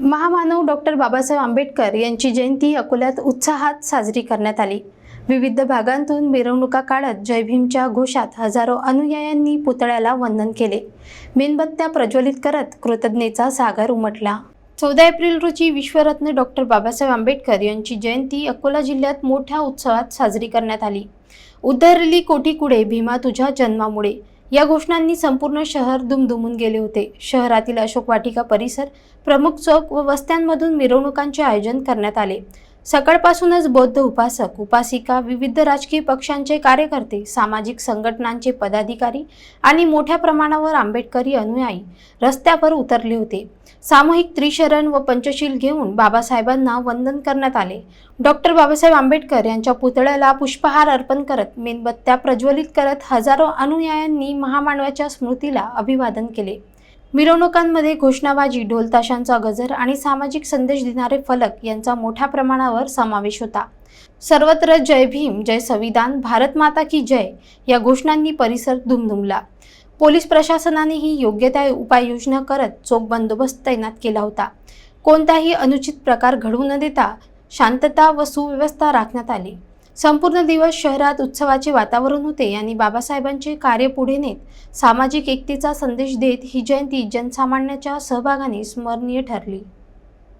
महामानव डॉक्टर बाबासाहेब आंबेडकर यांची जयंती अकोल्यात उत्साहात साजरी करण्यात आली. विविध भागांतून मिरवणुका काढत जयभीमच्या घोषात हजारो अनुयायांनी पुतळ्याला वंदन केले. मेणबत्त्या प्रज्वलित करत कृतज्ञतेचा सागर उमटला. चौदा एप्रिल रोजी विश्वरत्न डॉक्टर बाबासाहेब आंबेडकर यांची जयंती अकोला जिल्ह्यात मोठ्या उत्सवात साजरी करण्यात आली. उद्धरली कोटी कुडे भीमा तुझ्या जन्मामुळे. या घोषणांनी संपूर्ण शहर दुमदुमून गेले होते. शहरातील अशोक वाटिका परिसर प्रमुख चौक व वस्त्यांमधून मिरवणुकांचे आयोजन करण्यात आले. सकाळपासूनच बौद्ध उपासक उपासिका विविध राजकीय पक्षांचे कार्यकर्ते सामाजिक संघटनांचे पदाधिकारी आणि मोठ्या प्रमाणावर आंबेडकरी अनुयायी रस्त्यावर उतरले होते. सामूहिक त्रिशरण व पंचशील घेऊन बाबासाहेबांना वंदन करण्यात आले. डॉक्टर बाबासाहेब आंबेडकर यांच्या पुतळ्याला पुष्पहार अर्पण करत मेणबत्त्या प्रज्वलित करत हजारो अनुयायांनी महामानवाच्या स्मृतीला अभिवादन केले. मिरवणुकांमध्ये घोषणाबाजी ढोलताशांचा गजर आणि सामाजिक संदेश देणारे फलक यांचा मोठ्या प्रमाणावर समावेश होता. सर्वत्र जय भीम जय संविधान भारत माता की जय या घोषणांनी परिसर दुमदुमला. पोलीस प्रशासनानेही योग्य त्या उपाययोजना करत चोख बंदोबस्त तैनात केला होता. कोणताही अनुचित प्रकार घडू न देता शांतता व सुव्यवस्था राखण्यात आली. संपूर्ण दिवस शहरात उत्सवाचे वातावरण होते. आणि बाबासाहेबांचे कार्य पुढे नेत सामाजिक एकतेचा संदेश देत ही जयंती जनसामान्याच्या सहभागाने स्मरणीय ठरली.